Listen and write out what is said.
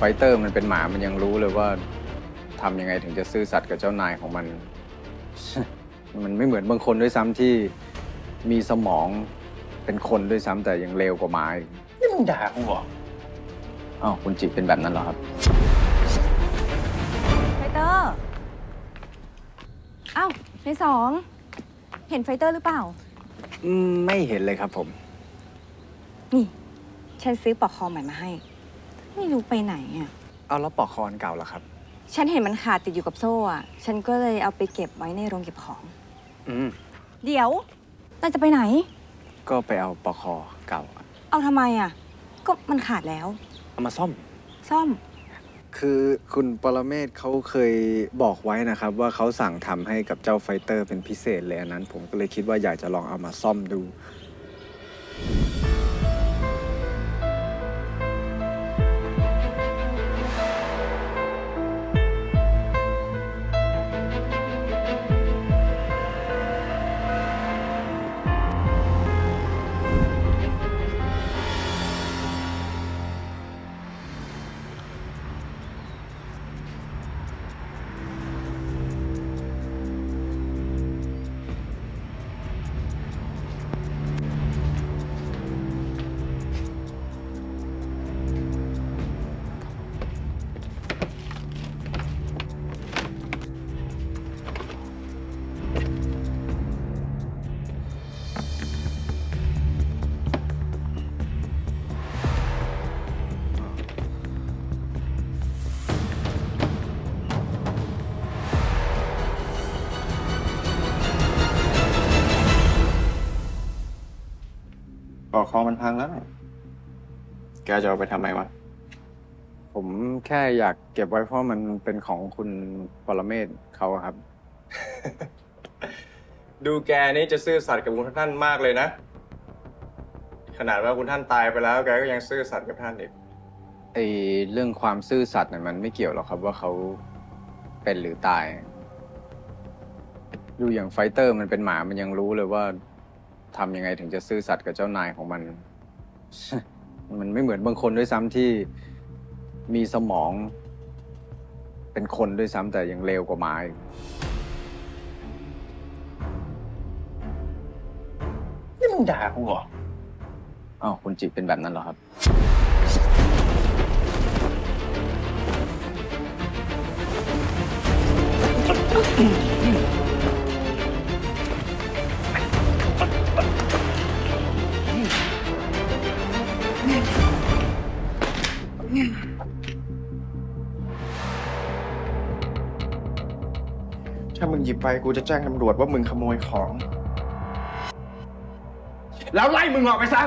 ไฟเตอร์มันเป็นหมามันยังรู้เลยว่าทำยังไงถึงจะซื่อสัตย์กับเจ้านายของมัน มันไม่เหมือนบางคนด้วยซ้ำที่มีสมองเป็นคนด้วยซ้ำแต่ยังเลวกว่าหมาอีกนี่มึงด่ากูเหรออ้าวคุณจิเป็นแบบนั้นเหรอครับ ไฟเตอร์อ้าวในสอง เห็นไฟเตอร์หรือเปล่า อืมไม่เห็นเลยครับผม นี่ ฉันซื้อปลอกคอใหม่มาให้ ไม่รู้ไปไหนอะ เอาแล้วปอกคอนเก่าเหรอครับ ฉันเห็นมันขาดติดอยู่กับโซ่อะฉันก็เลยเอาไปเก็บไว้ในโรงเก็บของ อืม เดี๋ยวนายจะไปไหน ก็ไปเอาปอกคอเก่าเอาทำไมอะ ก็มันขาดแล้ว เอามาซ่อม ซ่อม คือคุณปรเมศเขาเคยบอกไว้นะครับ ว่าเขาสั่งทำให้กับเจ้าไฟเตอร์เป็นพิเศษเลยอันนั้น ผมก็เลยคิดว่าอยากจะลองเอามาซ่อมดู ปอกคอมันพังแล้วแกจะเอาไปทำไมวะ ผมแค่อยากเก็บไว้เพราะมันเป็นของคุณปรเมศเขาอะครับ ดูแกนี่จะซื่อสัตย์กับคุณท่านมากเลยนะ ขนาดว่าคุณท่านตายไปแล้ว แกก็ยังซื่อสัตย์กับท่านอีก ไอเรื่องความซื่อสัตย์เนี่ยมันไม่เกี่ยวหรอกครับว่าเขาเป็นหรือตาย ดูอย่างไฟเตอร์มันเป็นหมามันยังรู้เลยว่า ทำยังไงถึงจะซื่อสัตย์กับเจ้านายของมัน มันไม่เหมือนบางคนด้วยซ้ำที่มีสมอง เป็นคนด้วยซ้ำแต่ยังเลวกว่าหมาอีกนี่มึงด่ากูเหรอ อ้าวคุณจิเป็นแบบนั้นเหรอครับ ถ้ามึงหยิบไปกูจะแจ้งตำรวจว่ามึงขโมยของ แล้วไล่มึงออกไปซะ